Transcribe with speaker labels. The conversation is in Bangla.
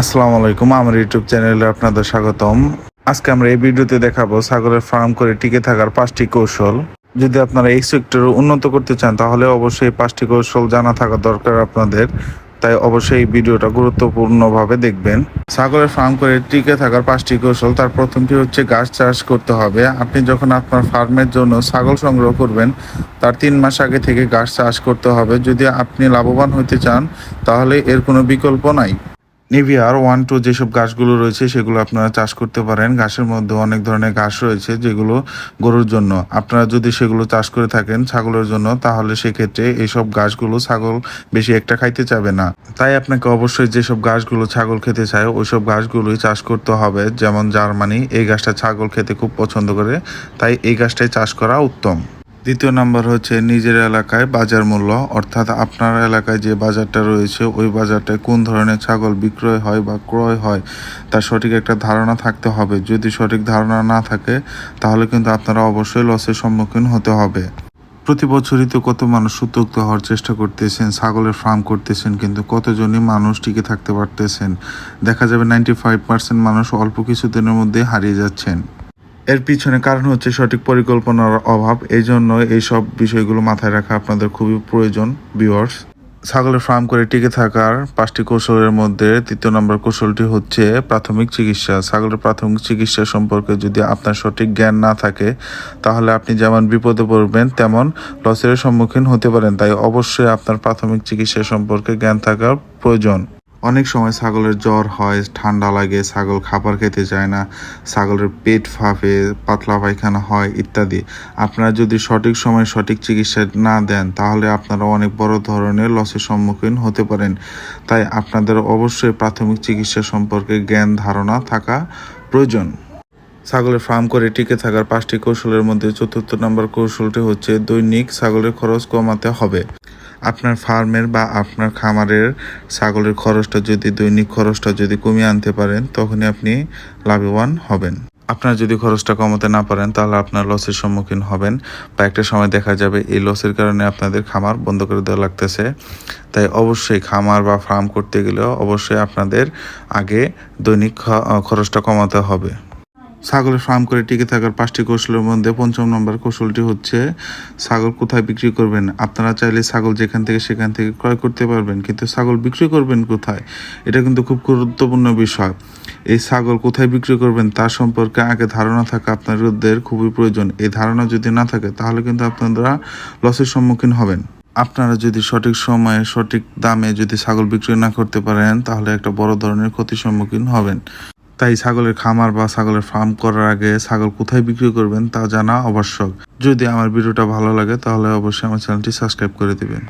Speaker 1: আসসালামু আলাইকুম, আমার ইউটিউব চ্যানেলে আপনাদের স্বাগতম। আজকে আমরা এই ভিডিওতে দেখাবো ছাগলের ফার্ম করে টিকে থাকার পাঁচটি কৌশল। যদি আপনারা এই সেক্টর উন্নত করতে চান, তাহলে অবশ্যই পাঁচটি কৌশল জানা থাকা দরকার আপনাদের। তাই অবশ্যই এই ভিডিওটা গুরুত্বপূর্ণভাবে দেখবেন। ছাগলের ফার্ম করে টিকে থাকার পাঁচটি কৌশল, তার প্রথমটি হচ্ছে গাছ চাষ করতে হবে। আপনি যখন আপনার ফার্মের জন্য ছাগল সংগ্রহ করবেন, তার তিন মাস আগে থেকে গাছ চাষ করতে হবে। যদি আপনি লাভবান হতে চান, তাহলে এর কোনো বিকল্প নাই। নিভিয়ার ওয়ান টু যেসব গাছগুলো রয়েছে, সেগুলো আপনারা চাষ করতে পারেন। ঘাসের মধ্যে অনেক ধরনের ঘাস রয়েছে যেগুলো গরুর জন্য। আপনারা যদি সেগুলো চাষ করে থাকেন ছাগলের জন্য, তাহলে সেক্ষেত্রে এইসব ঘাসগুলো ছাগল বেশি একটা খাইতে চাবে না। তাই আপনাকে অবশ্যই যেসব ঘাসগুলো ছাগল খেতে চায়, ওইসব ঘাসগুলোই চাষ করতে হবে। যেমন জার্মানি, এই গাছটা ছাগল খেতে খুব পছন্দ করে। তাই এই গাছটাই চাষ করা উত্তম। দ্বিতীয় নাম্বার হচ্ছে নিজের এলাকায় বাজার মূল্য, অর্থাৎ আপনার এলাকায় যে বাজারটা রয়েছে, ওই বাজারটায় কোন ধরনের ছাগল বিক্রয় হয় বা ক্রয় হয়, তার সঠিক একটা ধারণা থাকতে হবে। যদি সঠিক ধারণা না থাকে, তাহলে কিন্তু আপনারা অবশ্যই লসের সম্মুখীন হতে হবে। প্রতি বছরই তো কত মানুষ উদ্যোক্ত হওয়ার চেষ্টা করতেছেন, ছাগলের ফার্ম করতেছেন, কিন্তু কতজনই মানুষ টিকে থাকতে পারতেছেন? দেখা যাবে নাইনটি ফাইভ পার্সেন্ট মানুষ অল্প কিছুদিনের মধ্যে হারিয়ে যাচ্ছেন। এর পিছনে কারণ হচ্ছে সঠিক পরিকল্পনার অভাব। এই জন্য এইসব বিষয়গুলো মাথায় রাখা আপনাদের খুবই প্রয়োজন ভিউয়ার্স ছাগলের ফার্ম করে টিকে থাকার পাঁচটি কৌশলের মধ্যে তৃতীয় নম্বর কৌশলটি হচ্ছে প্রাথমিক চিকিৎসা। ছাগলের প্রাথমিক চিকিৎসা সম্পর্কে যদি আপনার সঠিক জ্ঞান না থাকে, তাহলে আপনি যেমন বিপদে পড়বেন, তেমন লসের সম্মুখীন হতে পারেন। তাই অবশ্যই আপনার প্রাথমিক চিকিৎসা সম্পর্কে জ্ঞান থাকার প্রয়োজন। অনেক সময় ছাগলের জ্বর হয়, ঠান্ডা লাগে, ছাগল খাবার খেতে চায় না, ছাগলের পেট ফাঁপে, পাতলা পায়খানা হয় ইত্যাদি। আপনারা যদি সঠিক সময়ে সঠিক চিকিৎসা না দেন, তাহলে আপনারা অনেক বড় ধরনের লসের সম্মুখীন হতে পারেন। তাই আপনাদের অবশ্যই প্রাথমিক চিকিৎসা সম্পর্কে জ্ঞান, ধারণা থাকা প্রয়োজন। ছাগলের ফার্ম করে টিকে থাকার পাঁচটি কৌশলের মধ্যে চতুর্থ নম্বর কৌশলটি হচ্ছে দৈনিক ছাগলের খরচ কমাতে হবে। আপনার ফার্মের বা আপনার খামারের ছাগলের খরচটা যদি, দৈনিক খরচটা যদি কমিয়ে আনতে পারেন, তখনই আপনি লাভবান হবেন। আপনার যদি খরচটা কমাতে না পারেন, তাহলে আপনার লসের সম্মুখীন হবেন বা একটা সময় দেখা যাবে এই লসের কারণে আপনাদের খামার বন্ধ করে দেওয়া লাগতেছে। তাই অবশ্যই খামার বা ফার্ম করতে গেলেও অবশ্যই আপনাদের আগে দৈনিক খরচটা কমাতে হবে। ছাগলের ফার্ম করে টিকে থাকার পাঁচটি কৌশলের মধ্যে পঞ্চম নম্বর কৌশলটি হচ্ছে, ছাগল কোথায় বিক্রি করবেন? আপনারা চাইলে ছাগল যেখান থেকে সেখান থেকে ক্রয় করতে পারবেন, কিন্তু ছাগল বিক্রি করবেন কোথায়? এটা কিন্তু খুব গুরুত্বপূর্ণ বিষয়। এই ছাগল কোথায় বিক্রি করবেন তার সম্পর্কে আগে ধারণা থাকা আপনাদের খুবই প্রয়োজন। এই ধারণা যদি না থাকে, তাহলে কিন্তু আপনারা লসের সম্মুখীন হবেন। আপনারা যদি সঠিক সময়ে, সঠিক দামে যদি ছাগল বিক্রি না করতে পারেন, তাহলে একটা বড় ধরনের ক্ষতির সম্মুখীন হবেন। তাই ছাগলের খামার বা ছাগলের ফার্ম করার আগে ছাগল কোথায় বিক্রি করবেন তা জানা আবশ্যক। যদি আমার ভিডিওটা ভালো লাগে, তাহলে অবশ্যই আমার চ্যানেলটি সাবস্ক্রাইব করে দিবেন।